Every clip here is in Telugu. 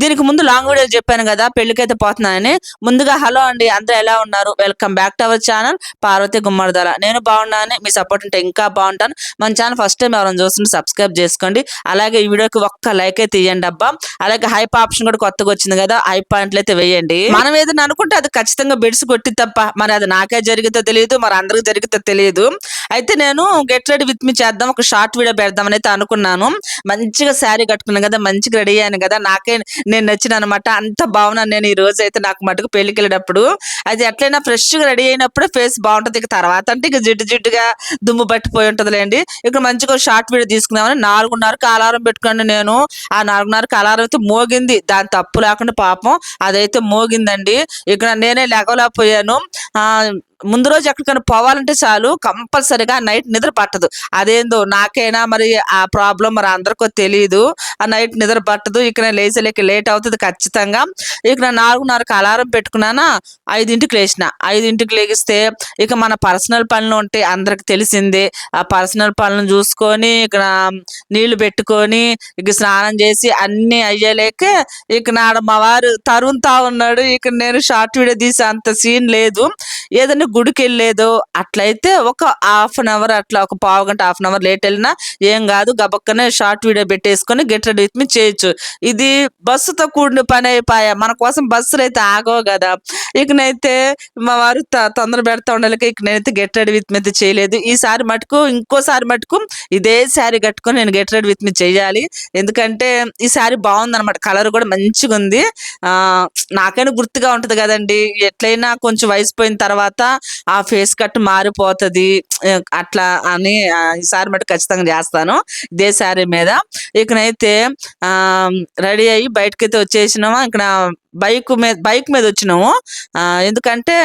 దీనికి ముందు లాంగ్ వీడియో చెప్పాను కదా పెళ్ళికైతే పోతున్నానని. ముందుగా హలో అండి అందరూ ఎలా ఉన్నారు? Welcome back to our channel Parvathi Gummadidala. నేను బాగున్నాను మీ సపోర్ట్ ఉంటే ఇంకా బాగుంటాను. మన ఛానల్ ఫస్ట్ టైం ఎవరైనా చూస్తుంటే సబ్స్క్రైబ్ చేసుకోండి. అలాగే ఈ వీడియోకి ఒక్క లైక్ అయితే ఇవ్వండి అబ్బా. అలాగే హైప్ ఆప్షన్ కూడా కొత్తగా వచ్చింది కదా హై పాయింట్లు అయితే వేయండి. మనం ఏదైనా అనుకుంటే అది ఖచ్చితంగా బెడ్స్ కొట్టి తప్ప మరి అది నాకే జరిగితే తెలియదు మరి అందరికి జరిగితే తెలియదు అయితే నేను గెట్ రెడీ విత్ మీ చేద్దాం ఒక షార్ట్ వీడియో పెడదామని అయితే అనుకున్నాను. మంచిగా శారీ కట్టుకున్నాను కదా మంచిగా రెడీ అయ్యాను కదా. నాకే నేను నచ్చిన అనమాట అంత భావన నేను ఈ రోజు అయితే నాకు మటుకు పెళ్ళికి వెళ్ళేటప్పుడు అది ఎట్లయినా ఫ్రెష్గా రెడీ అయినప్పుడు ఫేస్ బాగుంటుంది ఇక తర్వాత అంటే ఇక జిడ్డు జిడ్డుగా దుమ్ము పట్టిపోయి ఉంటదిలేండి. ఇక్కడ మంచిగా షార్ట్ వీడియో తీసుకుందామని నాలుగున్నరకు అలారం పెట్టుకోండి నేను. ఆ నాలుగున్నరకు అలారం అయితే మోగింది. దాని తప్పు లేకుండా పాపం అదైతే మోగిందండి. ఇక్కడ నేనే లేకలేకపోయాను ఆ ముందు రోజు ఎక్కడికైనా పోవాలంటే చాలు కంపల్సరిగా నైట్ నిద్ర పట్టదు. అదేందో నాకైనా మరి ఆ ప్రాబ్లం మరి అందరికో తెలియదు ఆ నైట్ నిద్ర పట్టదు ఇక్కడ లేచలేక లేట్ అవుతుంది ఖచ్చితంగా. ఇక్కడ నాలుగున్నరకు అలారం పెట్టుకున్నానా? ఐదింటికి లేచిన. ఐదింటికి లేగిస్తే ఇక మన పర్సనల్ పనులు ఉంటే అందరికి తెలిసిందే. ఆ పర్సనల్ పనులను చూసుకొని ఇక్కడ నీళ్ళు పెట్టుకొని ఇక స్నానం చేసి అన్ని అయ్యలేక ఇక నాడ మా వారు తరుణ్తా ఉన్నాడు. ఇక నేను షార్ట్ వీడియో తీసే అంత సీన్ లేదు. ఏదైనా గుడికి వెళ్ళేదో అట్లయితే ఒక హాఫ్ అన్ అవర్ అట్లా ఒక పావు గంట హాఫ్ అన్ అవర్ లేట్ వెళ్ళినా ఏం కాదు గబక్కనే షార్ట్ వీడియో పెట్టేసుకొని గెట్ రెడీ విత్ మీ చేయొచ్చు. ఇది బస్సుతో కూడిన పని అయిపోయా. మన కోసం బస్సులు అయితే ఆగవు కదా. ఇకనైతే మా వారు తొందర పెడతా ఉండాలి ఇక నేనైతే గెట్ రెడీ విత్ మీ అయితే చేయలేదు. ఈసారి మటుకు ఇంకోసారి మటుకు ఇదే శారీ కట్టుకొని నేను గెట్ రెడీ విత్ మీ చేయాలి. ఎందుకంటే ఈ శారీ బాగుంది అనమాట కలర్ కూడా మంచిగా ఉంది నాకైనా గుర్తుగా ఉంటుంది కదండి. ఎట్లయినా కొంచెం వయసు పోయిన తర్వాత ఆ ఫేస్ కట్ మారిపోతది అట్లా అని ఈసారి మటు ఖచ్చితంగా చేస్తాను ఇదే శారీ మీద. ఇకనైతే ఆ రెడీ అయ్యి బయటకైతే వచ్చేసినామా ఇక్కడ బైక్ మీద బైక్ మీద వచ్చినాము. ఎందుకంటే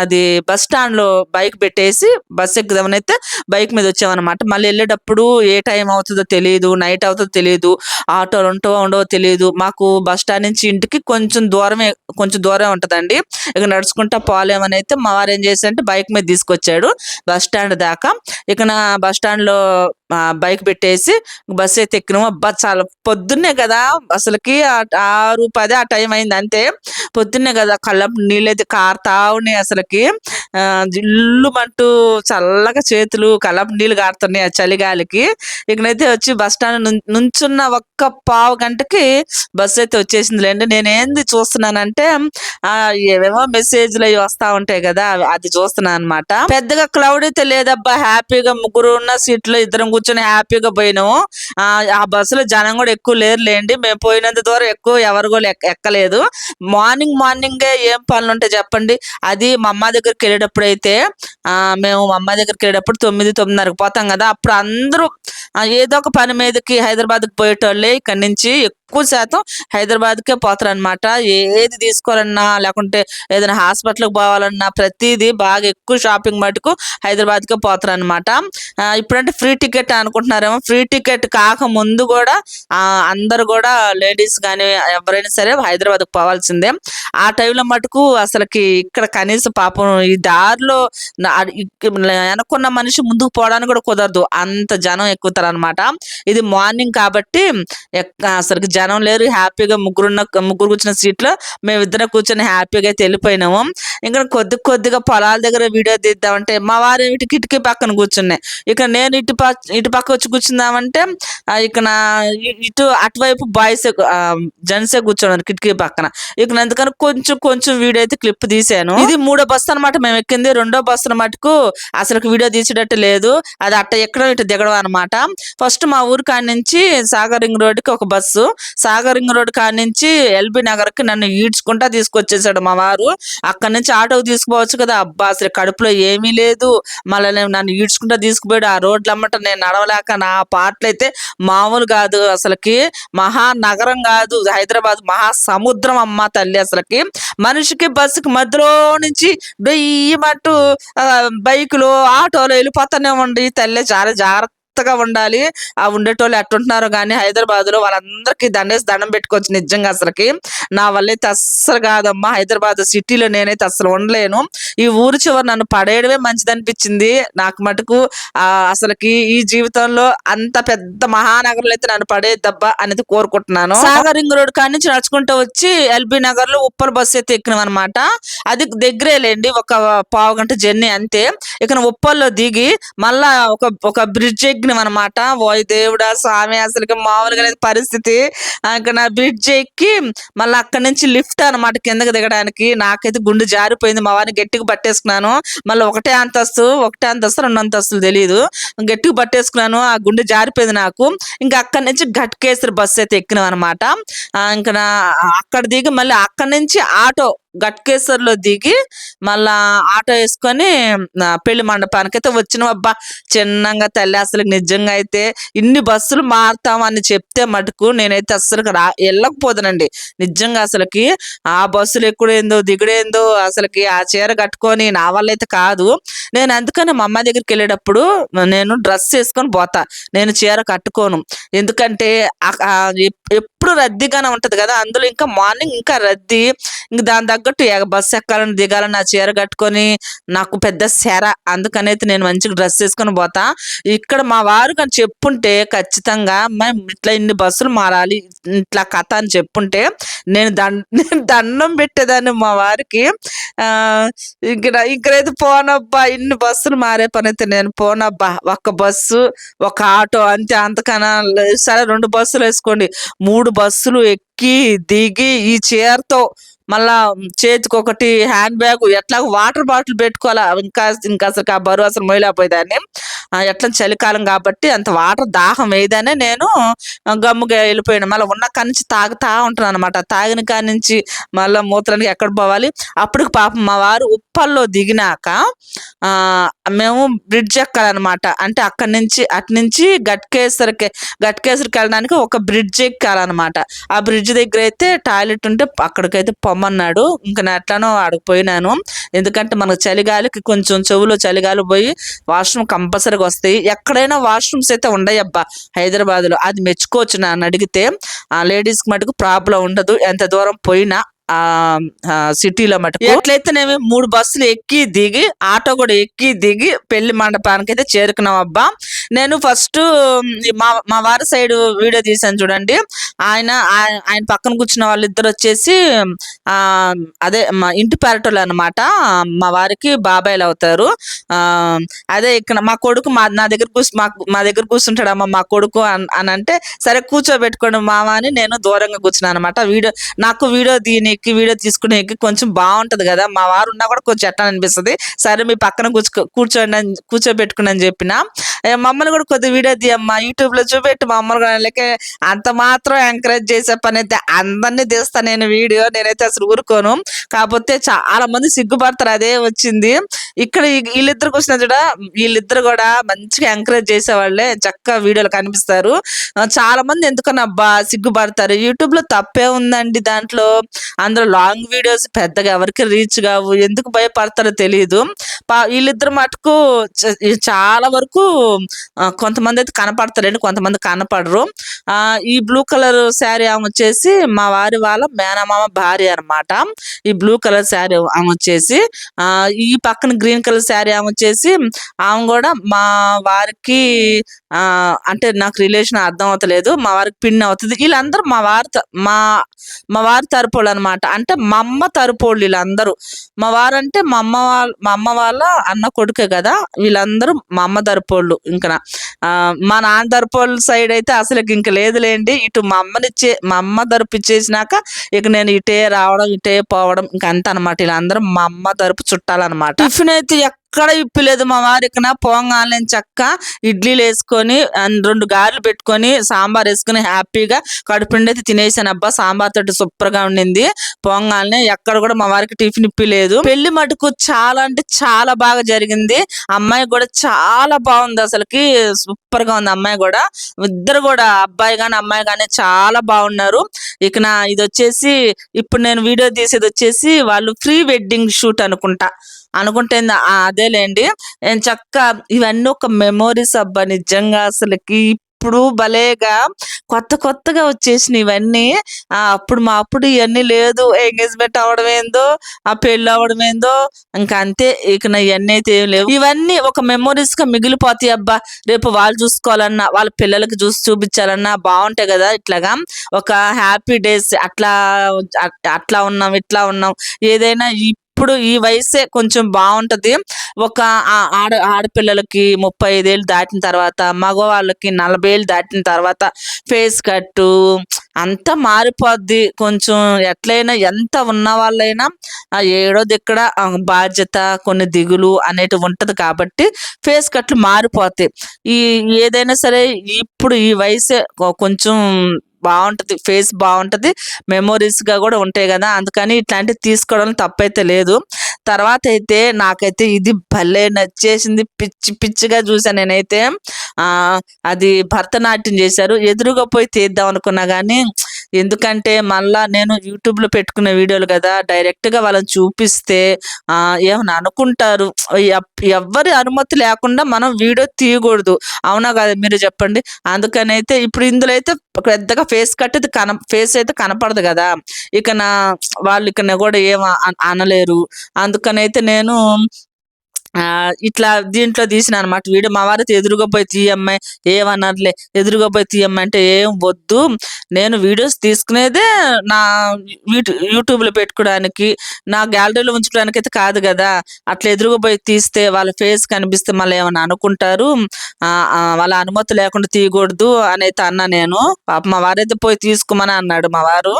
అది బస్ స్టాండ్లో బైక్ పెట్టేసి బస్ ఎక్కుదామని అయితే బైక్ మీద వచ్చామన్నమాట. మళ్ళీ వెళ్ళేటప్పుడు ఏ టైం అవుతుందో తెలియదు నైట్ అవుతుందో తెలియదు ఆటోలు ఉంటావో ఉండవో తెలియదు మాకు బస్ స్టాండ్ నుంచి ఇంటికి కొంచెం దూరమే కొంచెం దూరం ఉంటుందండి. ఇక నడుచుకుంటా పోలేమని అయితే మా వారు ఏం చేశారంటే బైక్ మీద తీసుకొచ్చాడు బస్ స్టాండ్ దాకా. ఇక నా బస్ స్టాండ్లో బైక్ పెట్టేసి బస్ అయితే ఎక్కినాము. అబ్బా చాలా పొద్దున్నే కదా! అసలుకి ఆరు పది ఆ టైం అయింది అంటే పొద్దున్నే కదా కళ్ళ నీళ్ళైతే కారుతా ఉన్నాయి అసలుకి. జిల్లుమంటూ చల్లగా చేతులు కలప నీళ్ళు కారుతున్నాయి ఆ చలిగాలికి. ఇక్కడైతే వచ్చి బస్ స్టాండ్ నుంచున్న ఒక్క పావు గంటకి బస్సు అయితే వచ్చేసింది లేండి. నేను ఏంది చూస్తున్నానంటే ఆ ఏవేమో మెసేజ్లు అవి వస్తా ఉంటాయి కదా అది చూస్తున్నాను అనమాట పెద్దగా క్లౌడ్ అయితే లేదబ్బా హ్యాపీగా ముగ్గురు ఉన్న సీట్లో ఇద్దరం కూర్చొని హ్యాపీగా పోయినాము ఆ ఆ బస్సులో జనం కూడా ఎక్కువ లేరు లేండి. మేము పోయినంత దూరం ఎక్కువ ఎవరు కూడా ఎక్కలేదు. మార్నింగ్ మార్నింగే ఏం పనులు ఉంటాయి చెప్పండి. అది మా అమ్మ దగ్గరికి వెళ్ళేటప్పుడు అయితే ఆ మేము మా అమ్మ దగ్గరికి వెళ్ళేటప్పుడు తొమ్మిది తొమ్మిదిన్నరకు పోతాం కదా. అప్పుడు అందరూ ఆ, ఏదో ఒక పని మీదకి హైదరాబాద్కి పోయేటోళ్ళే ఇక్కడి నుంచి ఎక్కువ శాతం హైదరాబాద్కే పోతారు అనమాట ఏది తీసుకోవాలన్నా లేకుంటే ఏదైనా హాస్పిటల్కి పోవాలన్నా ప్రతిదీ బాగా ఎక్కువ షాపింగ్ మటుకు హైదరాబాద్కే పోతారు అనమాట ఇప్పుడంటే ఫ్రీ టికెట్ అనుకుంటున్నారేమో. ఫ్రీ టికెట్ కాక ముందు కూడా ఆ, అందరు కూడా లేడీస్ కానీ ఎవరైనా సరే హైదరాబాద్కి పోవాల్సిందే. ఆ టైంలో మటుకు అసలుకి ఇక్కడ కనీసం పాపం ఈ దారిలో అనుకున్న మనిషి ముందుకు పోవడానికి కూడా కుదరదు. అంత జనం ఎక్కుతారు అనమాట ఇది మార్నింగ్ కాబట్టి ఎక్క- అసలుకి జనం లేరు. హ్యాపీగా ముగ్గురున్న ముగ్గురు కూర్చున్న సీట్లో మేమిద్దరం కూర్చొని హ్యాపీగా అయితే వెళ్ళిపోయినాము. ఇంకా కొద్ది కొద్దిగా పొలాల దగ్గర వీడియో తీద్దామంటే మా వారు ఇటు కిటికీ పక్కన కూర్చున్నాయి. ఇక నేను ఇటు పక్క ఇటు పక్క వచ్చి కూర్చుందామంటే ఇక్కడ ఇక నా ఇటు అటువైపు బాయ్స్ జెంట్సే కూర్చున్నారు కిటికీ పక్కన. ఇక అందుకని కొంచెం కొంచెం వీడియో అయితే క్లిప్ తీసాను ఇది మూడో బస్సు అనమాట మేము ఎక్కింది రెండో బస్సు మటుకు అసలు వీడియో తీసేటట్టు లేదు. అది అట్ట ఎక్కడం ఇటు దిగడం అనమాట ఫస్ట్ మా ఊరు కాడి నుంచి సాగర్ రింగ్ రోడ్కి ఒక బస్సు సాగర్ రింగ్ రోడ్ కానించి నుంచి ఎల్బీ నగర్కి నన్ను ఈడ్చుకుంటా తీసుకొచ్చేసాడు మా వారు. అక్కడి నుంచి ఆటోకి తీసుకుపోవచ్చు కదా. అబ్బా! అసలు కడుపులో ఏమీ లేదు. మళ్ళీ నేను నన్ను ఈడ్చుకుంటా తీసుకుపోయాడు. ఆ రోడ్లు అమ్మట నేను నడవలేక నా పాటలు అయితే మామూలు కాదు అసలుకి. మహానగరం కాదు. హైదరాబాద్ మహా సముద్రం అమ్మ తల్లి అసలుకి. మనిషికి బస్సుకి మధ్యలో నుంచి డొయ్యమంటూ ఆ, బైకులు ఆటోలు వెళ్ళిపోతానే ఉండి తల్లి. చాలా జాగ్రత్త మెత్తగా ఉండాలి. ఆ ఉండేటోళ్ళు ఎట్టుంటున్నారో కానీ హైదరాబాద్లో వాళ్ళందరికీ దండేసి దండం పెట్టుకోవచ్చు నిజంగా అసలుకి. నా వల్ల అయితే అస్సలు కాదమ్మా. హైదరాబాద్ సిటీలో నేనైతే అసలు ఉండలేను. ఈ ఊరు చివరి నన్ను పడేయడమే మంచిది అనిపించింది నాకు మటుకు ఆ అసలుకి ఈ జీవితంలో అంత పెద్ద మహానగరంలో అయితే నన్ను పడేద్దబ్బా అనేది కోరుకుంటున్నాను. సాగర్ రింగ్ రోడ్ కాడి నుంచి నడుచుకుంటూ వచ్చి ఎల్బీ నగర్లో ఉప్పల్ బస్సు అయితే ఎక్కినాం అనమాట అది దగ్గరేలేండి ఒక పావు గంట జర్నీ అంతే. ఇక్కడ ఉప్పల్లో దిగి మళ్ళా ఒక ఒక బ్రిడ్జ్ ఎక్కినాం అనమాట ఓయ్ దేవుడా స్వామి అసలుకి మామూలుగా లేదు పరిస్థితి. ఇంకా నా బ్రిడ్జ్ ఎక్కి మళ్ళీ అక్కడి నుంచి లిఫ్ట్ అనమాట కిందకి దిగడానికి. నాకైతే గుండె జారిపోయింది. మా వారిని గట్టిగా పట్టేసుకున్నాను. మళ్ళీ ఒకటే అంతస్తు ఒకటే అంతస్తు రెండు అంతస్తులు తెలియదు గట్టిగా పట్టేసుకున్నాను. ఆ గుండె జారిపోయింది నాకు. ఇంకా అక్కడి నుంచి ఘట్కేశ్వర బస్సు అయితే ఎక్కినాం అనమాట ఇంకా నా అక్కడ దిగి మళ్ళీ అక్కడి నుంచి ఆటో గట్కేశ్వర్లో దిగి మళ్ళా ఆటో వేసుకొని పెళ్ళి మండపానికి అయితే వచ్చినాం అబ్బా చిన్నగా తల్లి అసలు నిజంగా అయితే ఇన్ని బస్సులు మారుతామని చెప్తే మటుకు నేనైతే అసలు రా వెళ్ళకపోతానండి నిజంగా అసలుకి ఆ బస్సులు ఎక్కుడేందో దిగుడేందో అసలుకి ఆ చీర కట్టుకొని నా వల్ల అయితే కాదు. నేను అందుకని మా అమ్మ దగ్గరికి వెళ్ళేటప్పుడు నేను డ్రెస్ వేసుకొని పోతా. నేను చీర కట్టుకోను. ఎందుకంటే ఎప్పుడు రద్దీగానే ఉంటది కదా. అందులో ఇంకా మార్నింగ్ ఇంకా రద్దీ ఇంక దాని తగ్గట్టు ఎగ- బస్సు ఎక్కాలని దిగాలని నా చీర కట్టుకొని నాకు పెద్ద సెర. అందుకనైతే నేను మంచిగా డ్రెస్ వేసుకొని పోతా. ఇక్కడ మా వారు కానీ చెప్పుంటే ఖచ్చితంగా మేము ఇట్లా ఇన్ని బస్సులు మారాలి ఇట్లా కథ అని చెప్పుంటే నేను దండ నేను దండం పెట్టేదాన్ని మా వారికి. ఆ ఇక్కడ ఇక్కడైతే పోనబ్బా ఇన్ని బస్సులు మారే పని అయితే నేను పోనబ్బా. ఒక్క బస్సు ఒక ఆటో అంతే అంతకన్నా సరే రెండు బస్సులు వేసుకోండి. మూడు బస్సులు ఎక్కి దిగి ఈ చీరతో మళ్ళా చేతికి ఒకటి హ్యాండ్ బ్యాగ్ ఎట్లా వాటర్ బాటిల్ పెట్టుకోవాలా? ఇంకా ఇంకా అసలు ఆ బరువు అసలు మొయలేకపోయేదాన్ని. ఎట్లా చలికాలం కాబట్టి అంత వాటర్ దాహం వేయదనే నేను గమ్ముగా వెళ్ళిపోయాను. మళ్ళీ ఉన్న కాడి నుంచి తాగుతా ఉంటాను అనమాట తాగిన కాడి నుంచి మళ్ళీ మూత్రానికి ఎక్కడ పోవాలి? అప్పటికి పాపం మా వారు ఉప్పల్లో దిగినాక మేము బ్రిడ్జ్ ఎక్కాలన్నమాట అంటే అక్కడి నుంచి అటు నుంచి గట్కేసరికి గట్కేశ్వరికి వెళ్ళడానికి ఒక బ్రిడ్జ్ ఎక్కాలన్నమాట ఆ బ్రిడ్జ్ దగ్గర అయితే టాయిలెట్ ఉంటే అక్కడికైతే పొమ్మన్నాడు. ఇంకా నేను ఎట్లానో అడిగిపోయినాను ఎందుకంటే మనకు చలిగాలికి కొంచెం చెవులో చలిగాలి పోయి వాష్రూమ్ కంపల్సరీ కంపల్సరీగా వస్తాయి. ఎక్కడైనా వాష్రూమ్స్ అయితే ఉండయి అబ్బా హైదరాబాద్లో అది మెచ్చుకోవచ్చు నన్ను అడిగితే. ఆ లేడీస్కి మటుకు ప్రాబ్లం ఉండదు. ఎంత దూరం పోయినా ఆ సిటీలో మటుకు. ఎట్లయితేనేమి మూడు బస్సులు ఎక్కి దిగి ఆటో కూడా ఎక్కి దిగి పెళ్ళి మండపానికి అయితే చేరుకున్నాం అబ్బా. నేను ఫస్ట్ మా మా వారి సైడ్ వీడియో తీసాను చూడండి. ఆయన ఆయన పక్కన కూర్చున్న వాళ్ళిద్దరు వచ్చేసి ఆ అదే మా ఇంటి పెరటోళ్ళు అనమాట మా వారికి బాబాయిలు అవుతారు. ఆ అదే ఇక్కడ మా కొడుకు మా నా దగ్గర కూర్చు మా మా దగ్గర కూర్చుంటాడమ్మా మా కొడుకు అన్- అని అంటే సరే కూర్చోబెట్టుకోండి మామ అని నేను దూరంగా కూర్చున్నాను అనమాట వీడియో నాకు వీడియో ఎక్కి వీడియో ఎక్కి కొంచెం బాగుంటది కదా. మా వారు ఉన్నా కూడా కొంచెం ఎట్లా అనిపిస్తుంది. సరే మీ పక్కన కూర్చో కూర్చోండి కూర్చోబెట్టుకుని అని చెప్పిన. మమ్మల్ని కూడా కొద్ది వీడియో తీయమ్మా. యూట్యూబ్లో చూపెట్టు మమ్మల్ని కూడా. లేక అంత మాత్రం ఎంకరేజ్ చేసే పని అయితే అందరినీ తీస్తా నేను వీడియో. నేనైతే అసలు ఊరుకోను. కాకపోతే చాలా మంది సిగ్గుపడతారు. అదే వచ్చింది. ఇక్కడ వీళ్ళిద్దరు కూర్చున్న చూడ వీళ్ళిద్దరు కూడా మంచిగా ఎంకరేజ్ చేసేవాళ్ళే చక్కగా వీడియోలు కనిపిస్తారు. చాలా మంది ఎందుకని అబ్బా సిగ్గుపడతారు? యూట్యూబ్లో తప్పే ఉందండి దాంట్లో. అందులో లాంగ్ వీడియోస్ పెద్దగా ఎవరికి రీచ్ కావు ఎందుకు భయపడతారో తెలియదు వీళ్ళిద్దరు మటుకు చాలా వరకు కొంతమంది అయితే కనపడతారండి కొంతమంది కనపడరు. ఆ ఈ బ్లూ కలర్ శారీ ఆమె వచ్చేసి మా వారి వాళ్ళ మేనమామ భార్య అనమాట ఈ బ్లూ కలర్ శారీ ఆమె వచ్చేసి ఆ ఈ పక్కన గ్రీన్ కలర్ శారీ ఆమె వచ్చేసి ఆమె కూడా మా వారికి ఆ అంటే నాకు రిలేషన్ అర్థం అవుతలేదు మా వారికి పిన్ అవుతుంది. వీళ్ళందరూ మా వారి మా మా వారి తరపోళ్ళు అనమాట అంటే మా అమ్మ తరపోళ్ళు వీళ్ళందరూ. మా వారంటే మా అమ్మ వాళ్ళ మా అమ్మ వాళ్ళ అన్న కొడుకే కదా. వీళ్ళందరూ మా అమ్మ తరపోళ్ళు ఇంకా ఆ, మా నాన్న తరపోళ్ళ సైడ్ అయితే అసలు ఇంక లేదులేండి. ఇటు మా అమ్మనిచ్చే మా అమ్మ తరపు ఇచ్చేసినాక ఇక నేను ఇటే రావడం ఇటే పోవడం ఇంక అంత అనమాట వీళ్ళందరూ మా అమ్మ తరపు చుట్టాలన్నమాట. టిఫిన్ అయితే ఎక్కడ ఇప్పలేదు మా వారు పొంగాలని చక్క ఇడ్లీలు వేసుకొని రెండు గారెలు పెట్టుకొని సాంబార్ వేసుకొని హ్యాపీగా కడుపుండి అయితే తినేసాను. అబ్బా సాంబార్ తోటి సూపర్గా ఉండింది. పొంగాలని ఎక్కడ కూడా మా వారికి టిఫిన్ ఇప్పలేదు పెళ్ళి మటుకు చాలా అంటే చాలా బాగా జరిగింది. అమ్మాయి కూడా చాలా బాగుంది అసలుకి. సూపర్గా ఉంది అమ్మాయి కూడా. ఇద్దరు కూడా అబ్బాయి గాని అమ్మాయి గాని చాలా బాగున్నారు. ఇక నా ఇది వచ్చేసి ఇప్పుడు నేను వీడియో తీసేది వచ్చేసి వాళ్ళు ప్రీ వెడ్డింగ్ షూట్ అనుకుంటా. అనుకుంటే అదేలేండి. నేను చక్క ఇవన్నీ ఒక మెమోరీస్ అబ్బా నిజంగా అసలుకి ఇప్పుడు భలేగా కొత్త కొత్తగా వచ్చేసినాయి ఇవన్నీ. ఆ అప్పుడు మా అప్పుడు ఇవన్నీ లేదు. ఎంగేజ్మెంట్ అవడం ఏందో ఆ పెళ్ళి అవడం ఏందో ఇంకా అంతే. ఇక నా ఇవన్నీ అయితే ఏం లేవు. ఇవన్నీ ఒక మెమోరీస్గా మిగిలిపోతాయి అబ్బా. రేపు వాళ్ళు చూసుకోవాలన్నా వాళ్ళ పిల్లలకి చూసి చూపించాలన్నా బాగుంటాయి కదా ఇట్లాగా. ఒక హ్యాపీ డేస్ అట్లా అట్- అట్లా ఉన్నాం ఇట్లా ఉన్నాం. ఏదైనా ఇప్పుడు ఈ వయసే కొంచెం బాగుంటుంది. ఒక ఆడ ఆడపిల్లలకి ముప్పై ఐదేళ్ళు దాటిన తర్వాత మగవాళ్ళకి నలభై ఏళ్ళు దాటిన తర్వాత ఫేస్ కట్టు అంతా మారిపోద్ది. కొంచెం ఎట్లయినా ఎంత ఉన్న వాళ్ళైనా ఆ ఏడోది ఇక్కడ బాధ్యత కొన్ని దిగులు అనేటివి ఉంటుంది కాబట్టి ఫేస్ కట్లు మారిపోతాయి ఈ ఏదైనా సరే ఇప్పుడు ఈ వయసే కొంచెం బాగుంటది ఫేస్ బాగుంటది మెమోరీస్గా కూడా ఉంటాయి కదా అందుకని ఇట్లాంటివి తీసుకోవడం తప్పైతే లేదు. తర్వాత అయితే నాకైతే ఇది భలే నచ్చేసింది. పిచ్చి పిచ్చిగా చూసాను నేనైతే. ఆ అది భరతనాట్యం చేశారు. ఎదురుగా పోయి తీద్దాం అనుకున్నా కానీ ఎందుకంటే మళ్ళా నేను యూట్యూబ్లో వీడియోలు కదా డైరెక్ట్గా వాళ్ళని చూపిస్తే ఏమైనా ఏమని అనుకుంటారు. ఎవరి ఎవ్వరి అనుమతి లేకుండా మనం వీడియో తీయకూడదు. అవునా కదా మీరు చెప్పండి? అందుకని అయితే ఇప్పుడు ఇందులో అయితే పెద్దగా ఫేస్ కట్ అయితే కన ఫేస్ అయితే కనపడదు కదా. ఇక నా వాళ్ళు ఇక కూడా ఏం అనలేరు. అందు అందుకనైతే నేను ఇట్లా దీంట్లో తీసిన అనమాట వీడియో. మా వారితో ఎదురుగా పోయి తీయమ్మాయి ఏమన్నట్లే ఎదురుగా పోయి తీయమ్మాయి అంటే ఏం వద్దు. నేను వీడియోస్ తీసుకునేదే నా యూట్యూబ్లో యూట్యూబ్లో పెట్టుకోవడానికి నా గ్యాలరీలో ఉంచుకోవడానికి అయితే కాదు కదా. అట్లా ఎదురుగా పోయి తీస్తే వాళ్ళ ఫేస్ కనిపిస్తే మళ్ళీ ఏమైనా అనుకుంటారు? ఆ వాళ్ళ అనుమతి లేకుండా తీయకూడదు అని అయితే అన్నా నేను. పాప మా వారైతే పోయి తీసుకోమని అన్నాడు మా వారు.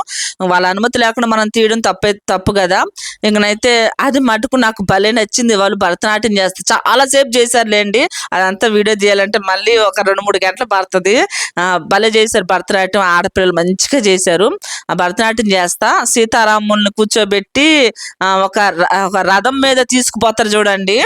వాళ్ళ అనుమతి లేకుండా మనం తీయడం తప్పే తప్పు కదా. ఇంకనైతే అది మటుకు నాకు భలే నచ్చింది. వాళ్ళు భరతనాట్యం చేస్తా. చాలా సేపు చేశారులేండి. అదంతా వీడియో చేయాలంటే మళ్ళీ ఒక రెండు మూడు గంటలు పడుతుంది. భలే చేశారు భరతనాట్యం. ఆడపిల్లలు మంచిగా చేశారు. ఆ భరతనాట్యం చేస్తా. సీతారాముల్ని కూర్చోబెట్టి ఒక ర- ఒక రథం మీద తీసుకుపోతారు చూడండి.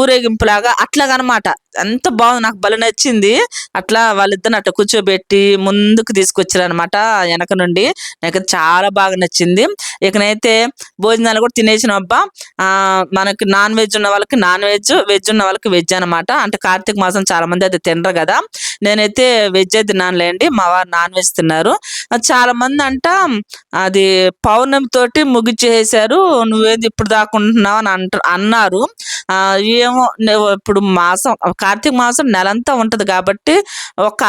ఊరేగింపులాగా అట్లాగనమాట. ఎంత బాగుంది. నాకు భలే నచ్చింది. అట్లా వాళ్ళిద్దరిని అట్లా కూర్చోబెట్టి ముందుకు తీసుకొచ్చారు అనమాట వెనక నుండి. నాకు చాలా బాగా నచ్చింది. ఇకనైతే భోజనాలు కూడా తినేసిన అబ్బా. మనకి నాన్ వెజ్ ఉన్న వాళ్ళకి నాన్ వెజ్ వెజ్ ఉన్న వాళ్ళకి వెజ్ అనమాట. అంటే కార్తీక మాసం చాలా మంది అయితే తినరు కదా. నేనైతే వెజ్ అయితే తిన్నానులేండి మా వారు నాన్ వెజ్ తిన్నారు. చాలా మంది అంట అది పౌర్ణమి తోటి ముగిచేసారు నువ్వేది ఇప్పుడు దాకుంటున్నావు అని అంట అన్నారు. ఏమో ఇప్పుడు మాసం కార్తీక మాసం నెలంతా ఉంటది కాబట్టి ఒక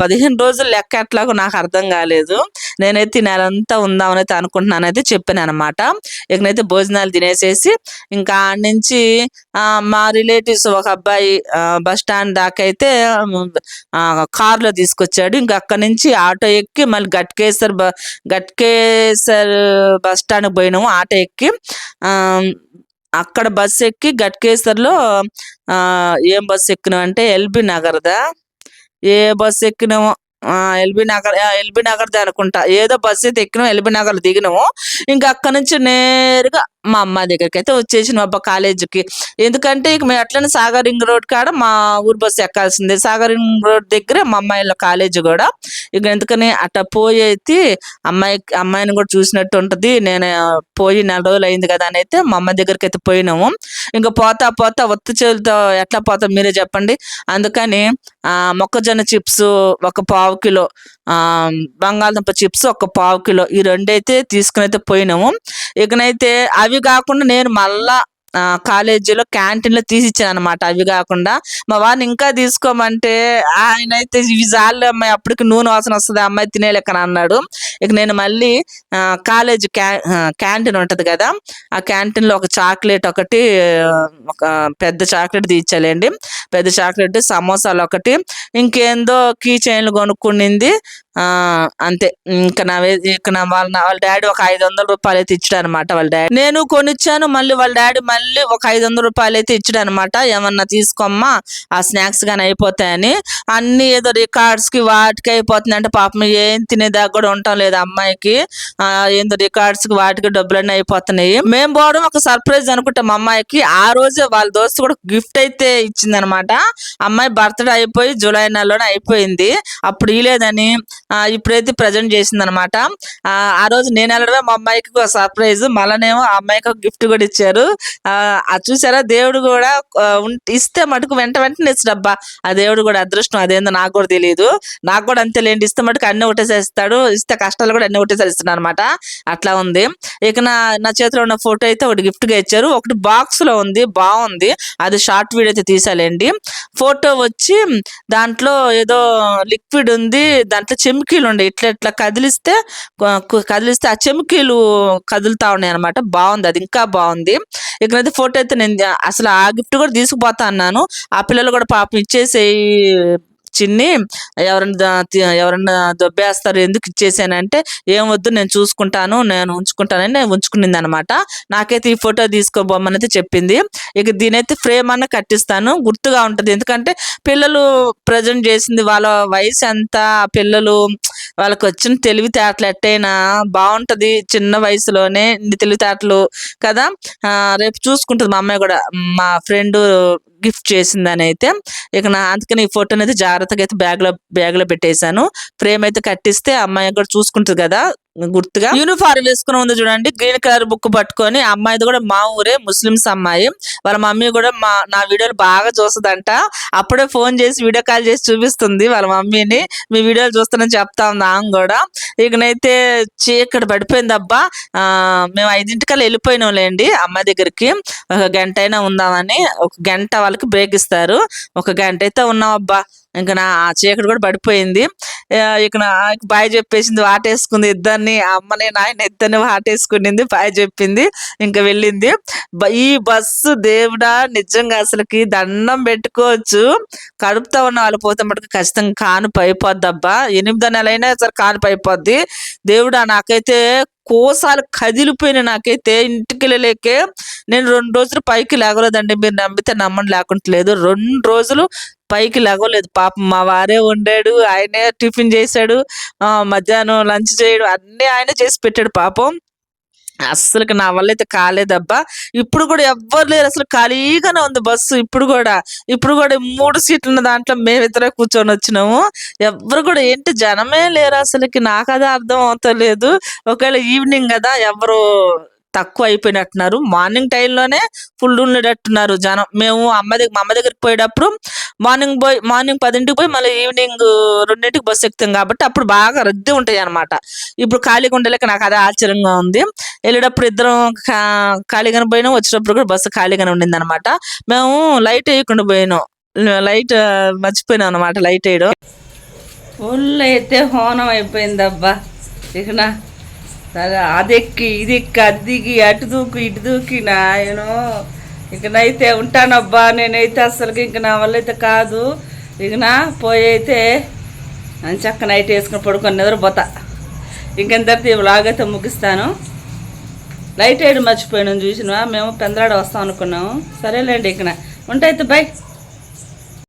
పదిహేను రోజులు లెక్క ఎట్లాగో నాకు అర్థం కాలేదు. నేనైతే ఈ నెలంతా ఉందామని అయితే అనుకుంటున్నాను అయితే చెప్పాను అనమాట ఇకనైతే భోజనాలు తినేసేసి ఇంకా ఆడ నుంచి మా రిలేటివ్స్ ఒక అబ్బాయి బస్ స్టాండ్ దాకా అయితే కార్లో తీసుకొచ్చాడు. ఇంకా అక్కడ నుంచి ఆటో ఎక్కి మళ్ళీ గట్కేసర్ బ గట్కేసర్ బస్ స్టాండ్ పోయినాము. ఆటో ఎక్కి అక్కడ బస్ ఎక్కి గట్కేసర్లో ఏం బస్ ఎక్కినామంటే ఎల్బి నగర్దా? ఏ bus ఎక్కినామో? LB LB Nagar LB LB నగర్ది అనుకుంటా. ఏదో బస్ అయితే ఎక్కినాం ఎల్బి నగర్ దిగినాము. ఇంకా అక్కడ నుంచి నేరుగా మా అమ్మ దగ్గరికి అయితే వచ్చేసినాం. అబ్బా కాలేజీకి. ఎందుకంటే ఇక మేము ఎట్లనే సాగర్ రింగ్ రోడ్ కాడ మా ఊరు బస్సు ఎక్కాల్సిందే. సాగర్ రింగ్ రోడ్ దగ్గరే మా అమ్మాయిల కాలేజీ కూడా. ఇక ఎందుకని అట్లా పోయి అయితే అమ్మాయి అమ్మాయిని కూడా చూసినట్టు ఉంటుంది. నేను పోయి నెల రోజులు అయింది కదా అని అయితే మా అమ్మ దగ్గరికి అయితే పోయినాము. ఇంకా పోతా పోతా ఒత్తి చేతులతో ఎట్లా పోతాం మీరే చెప్పండి. అందుకని మొక్కజొన్న చిప్స్ ఒక పావు కిలో బంగాళదుంప చిప్స్ ఒక పావు కిలో ఈ రెండైతే తీసుకుని అయితే పోయినాము. ఇకనైతే అవి అవి కాకుండా నేను మళ్ళా కాలేజీలో క్యాంటీన్లో తీసిచ్చాను అనమాట అవి కాకుండా. మా వాడిని ఇంకా తీసుకోమంటే ఆయన అయితే ఇవి జాలి అమ్మాయి అప్పటికి నూనె వాసన వస్తుంది అమ్మాయి తినేలేకని అన్నాడు. ఇక నేను మళ్ళీ కాలేజ్ క్యా క్యాంటీన్ ఉంటుంది కదా ఆ క్యాంటీన్లో ఒక చాక్లెట్ ఒకటి ఒక పెద్ద చాక్లెట్ తీర్చాలండి పెద్ద చాక్లెట్ సమోసాలు ఒకటి. ఇంకేందో కీ చైన్లు కొనుక్కునింది. అంతే. ఇంకా నా ఇక నా వాళ్ళ నా- వాళ్ళ డాడీ ఒక ఐదు వందల రూపాయలు అయితే ఇచ్చాడు అనమాట వాళ్ళ డాడీ. నేను కొనిచ్చాను మళ్ళీ వాళ్ళ డాడీ మళ్ళీ ఒక ఐదు వందల రూపాయలు అయితే ఇచ్చాడు అనమాట ఏమన్నా తీసుకోమ్మా ఆ స్నాక్స్ కానీ అయిపోతాయని. అన్ని ఏదో రికార్డ్స్కి వాటికి అయిపోతుంది అంటే పాపం ఏం తినేదాకా కూడా ఉండటం లేదు అమ్మాయికి. ఏందో రికార్డ్స్కి వాటికి డబ్బులన్నీ అయిపోతున్నాయి. మేము పోవడం ఒక సర్ప్రైజ్ అనుకుంటాం అమ్మాయికి. ఆ రోజే వాళ్ళ దోస్తు కూడా గిఫ్ట్ అయితే ఇచ్చింది అనమాట అమ్మాయి బర్త్డే అయిపోయి జూలై నెలలోనే అయిపోయింది. అప్పుడు ఇలేదని ఇప్పుడైతే ప్రజెంట్ చేసింది అనమాట ఆ రోజు నేను వెళ్ళడమే మా అమ్మాయికి ఒక సర్ప్రైజ్ మళ్ళనేమో ఆ అమ్మాయికి ఒక గిఫ్ట్ కూడా ఇచ్చారు. ఆ అది చూసారా? దేవుడు కూడా ఇస్తే మటుకు వెంట వెంటనే ఇస్తాడబ్బా ఆ దేవుడు కూడా అదృష్టం అదేందో నాకు కూడా తెలియదు నాకు కూడా అంతే లేండి. ఇస్తే మటుకు అన్ని ఒకటేసారి ఇస్తాడు. ఇస్తే కష్టాలు కూడా అన్ని ఒకటేసారి ఇస్తున్నాను అనమాట అట్లా ఉంది. ఇక నా నా చేతిలో ఉన్న ఫోటో అయితే ఒకటి గిఫ్ట్గా ఇచ్చారు. ఒకటి బాక్స్లో ఉంది. బాగుంది. అది షార్ట్ వీడియో అయితే తీసాలేండి. ఫోటో వచ్చి దాంట్లో ఏదో లిక్విడ్ ఉంది. దాంట్లో చెమికీలు ఉండే ఇట్లా ఇట్లా కదిలిస్తే కదిలిస్తే ఆ చెమికీలు కదులుతా ఉన్నాయి అనమాట బాగుంది అది. ఇంకా బాగుంది ఇక్కడైతే ఫోటో అయితే నేను అసలు ఆ గిఫ్ట్ కూడా తీసుకుపోతా అన్నాను. ఆ పిల్లలు కూడా పాపం ఇచ్చేసే చిన్ని ఎవరన్నా దా- ఎవరన్నా దొబ్బేస్తారు ఎందుకు ఇచ్చేసానంటే ఏం వద్దు నేను చూసుకుంటాను నేను ఉంచుకుంటానని నేను ఉంచుకునింది అనమాట నాకైతే ఈ ఫోటో తీసుకోబోమని అయితే చెప్పింది. ఇక దీనైతే ఫ్రేమ్ అన్న కట్టిస్తాను. గుర్తుగా ఉంటుంది. ఎందుకంటే పిల్లలు ప్రజెంట్ చేసింది వాళ్ళ వయసు ఎంత పిల్లలు వాళ్ళకి వచ్చిన తెలివితేటలు ఎట్టయినా బాగుంటది చిన్న వయసులోనే ఇన్ని తెలివితేటలు కదా. ఆ, రేపు చూసుకుంటుంది మా అమ్మాయి కూడా. మా ఫ్రెండ్ గిఫ్ట్ చేసిందని అయితే ఇక నా అందుకని ఈ ఫోటోని అయితే జాగ్రత్తగా అయితే బ్యాగ్లో బ్యాగ్లో పెట్టేశాను. ఫ్రేమ్ అయితే కట్టిస్తే అమ్మాయి కూడా చూసుకుంటుంది కదా. గుర్తుగా? యూనిఫార్మ్ వేసుకుని ఉంది చూడండి గ్రీన్ కలర్ బుక్ పట్టుకొని అమ్మాయిది కూడా మా ఊరే ముస్లిమ్స్ అమ్మాయి. వాళ్ళ మమ్మీ కూడా మా నా వీడియోలు బాగా చూస్తుందంట. అప్పుడే ఫోన్ చేసి వీడియో కాల్ చేసి చూపిస్తుంది వాళ్ళ మమ్మీని. మీ వీడియోలు చూస్తానని చెప్తా ఉంది ఆమె కూడా. ఇకనైతే చీకటి పడిపోయింది అబ్బా. ఆ, మేము ఐదింటికల్లా వెళ్ళిపోయినాంలేండి అమ్మాయి దగ్గరికి. ఒక గంట అయినా ఉందామని ఒక గంట వాళ్ళకి బ్రేక్ ఇస్తారు. ఒక గంట అయితే ఉన్నాం అబ్బా. ఇంకా నా చీకటి కూడా పడిపోయింది. ఇక నా బాయ్ చెప్పేసింది వాటేసుకుంది ఇద్దరిని అమ్మని నాయన ఇద్దరిని వాటేసుకునింది బాయ్ చెప్పింది ఇంకా వెళ్ళింది. ఈ బస్సు దేవుడా నిజంగా అసలుకి దండం పెట్టుకోవచ్చు. కడుపుతా ఉన్న వాళ్ళు పోతే మటుకు ఖచ్చితంగా కానుపు అయిపోద్ది అబ్బా ఎనిమిదో నెల అయినా సరే కానుపు అయిపోద్ది. దేవుడా నాకైతే కోసాలు కదిలిపోయిన నాకైతే ఇంటికి వెళ్ళలేకే నేను రెండు రోజులు పైకి లేగలేదండి. మీరు నమ్మితే నమ్మని లేకుంటలేదు. రెండు రోజులు పైకి లేగలేదు. పాపం మా వారే వండాడు. ఆయనే టిఫిన్ చేశాడు. ఆ మధ్యాహ్నం లంచ్ చేయడం అన్ని ఆయన చేసి పెట్టాడు పాపం. అస్సలు నా వల్ల అయితే కాలేదబ్బా. ఇప్పుడు కూడా ఎవ్వరు లేరు. అసలు ఖాళీగానే ఉంది బస్సు. ఇప్పుడు కూడా ఇప్పుడు కూడా మూడు సీట్లు ఉన్న దాంట్లో మేమిద్దరే కూర్చొని వచ్చినాము. ఎవ్వరు కూడా ఏంటి జనమే లేరు అసలుకి నాకు అదే అర్థం అవుతలేదు. ఒకవేళ ఈవినింగ్ కదా ఎవరు తక్కువ అయిపోయినట్టున్నారు మార్నింగ్ టైంలోనే ఫుల్ ఉండేటట్టున్నారు జనం. మేము అమ్మ దగ్గర మా అమ్మ దగ్గరికి పోయేటప్పుడు మార్నింగ్ పోయి మార్నింగ్ పదింటికి పోయి మళ్ళీ ఈవినింగ్ రెండింటికి బస్సు ఎక్కుతాం కాబట్టి అప్పుడు బాగా రద్దీ ఉంటాయి అనమాట ఇప్పుడు ఖాళీగా ఉండలేక నాకు అదే ఆశ్చర్యంగా ఉంది. వెళ్ళేటప్పుడు ఇద్దరం ఖాళీగానే పోయినాం. వచ్చేటప్పుడు కూడా బస్సు ఖాళీగానే ఉండింది అనమాట మేము లైట్ వేయకుండా పోయినాం. లైట్ మర్చిపోయినాం అనమాట లైట్ వేయడం. ఫుల్ అయితే హోనం అయిపోయిందబ్బా. ఇక నా అదెక్కి ఇదెక్కి అది దిగి అటు దూకు ఇటు దూకి నాయనో ఇకనైతే ఉంటానబ్బా నేనైతే అసలుకి ఇంక నా వల్ల అయితే కాదు. ఇక నా పోయి అయితే చక్క నైట్ వేసుకుని పడుకొని నిద్రపోతా. ఇంకెంతటి ఈ వ్లాగ్ అయితే ముగిస్తాను. లైట్ వేయడం మర్చిపోయాను చూసినా మేము పెందలాడ వస్తాం అనుకున్నాము. సరేలేండి ఇక ఉంటాయితే బై